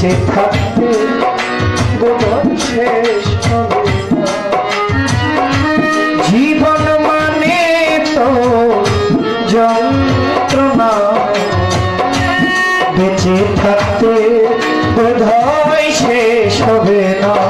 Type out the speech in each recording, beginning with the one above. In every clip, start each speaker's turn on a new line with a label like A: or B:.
A: বেঁচে থাকতে তোমার শেষ জীবন মানে তো যন্ত্রণা। বেঁচে থাকতে বোধ শেষ হবে না।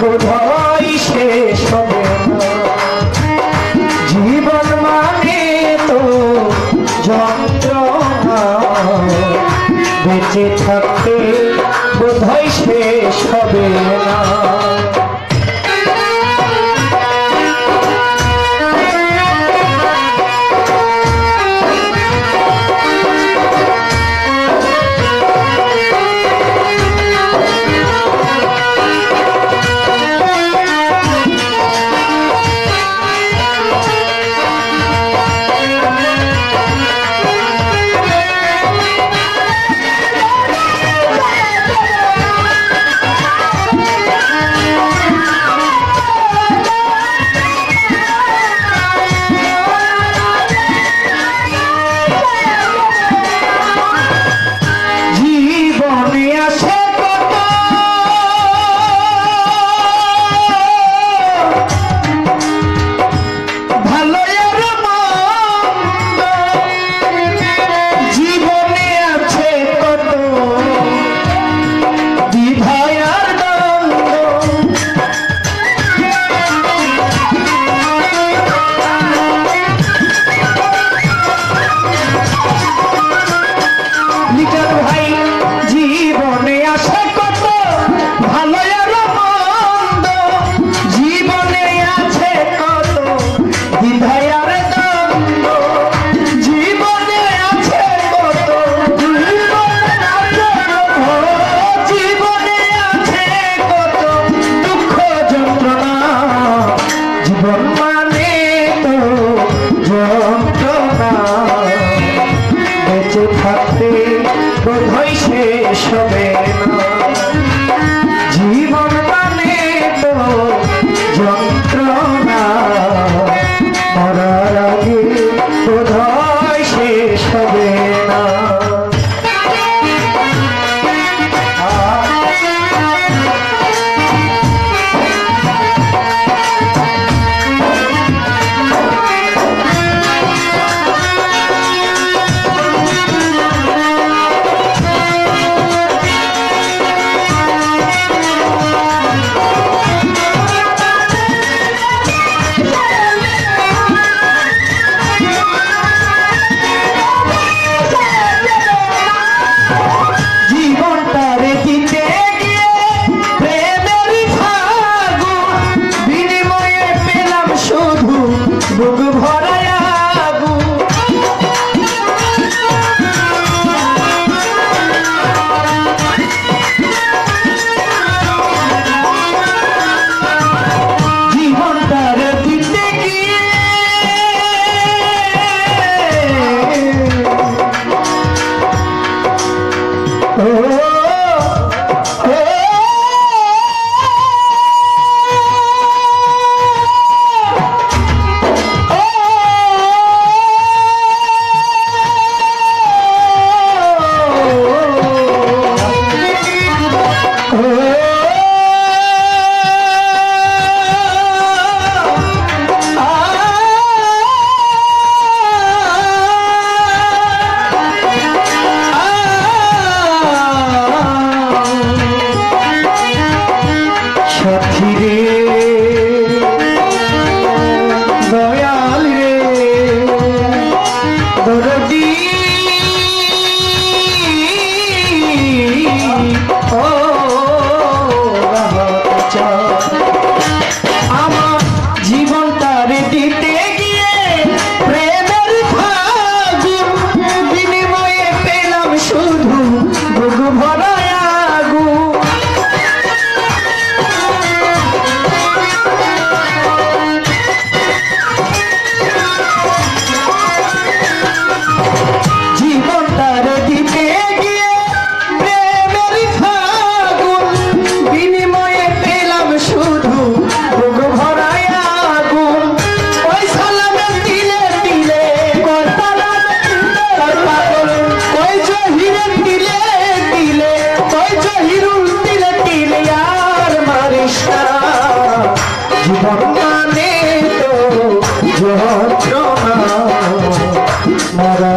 A: বোধহয় শেষ হবে জীবন মানে তো যন্ত্রণা। বেঁচে থাকতে বোধহয় শেষ হবে না। বেঁচে থাকতে বোধহয় শেষ হবে না। জীবন মানে তো যন্ত্রণা মরার আগে বোধহয় শেষ রচনা মারা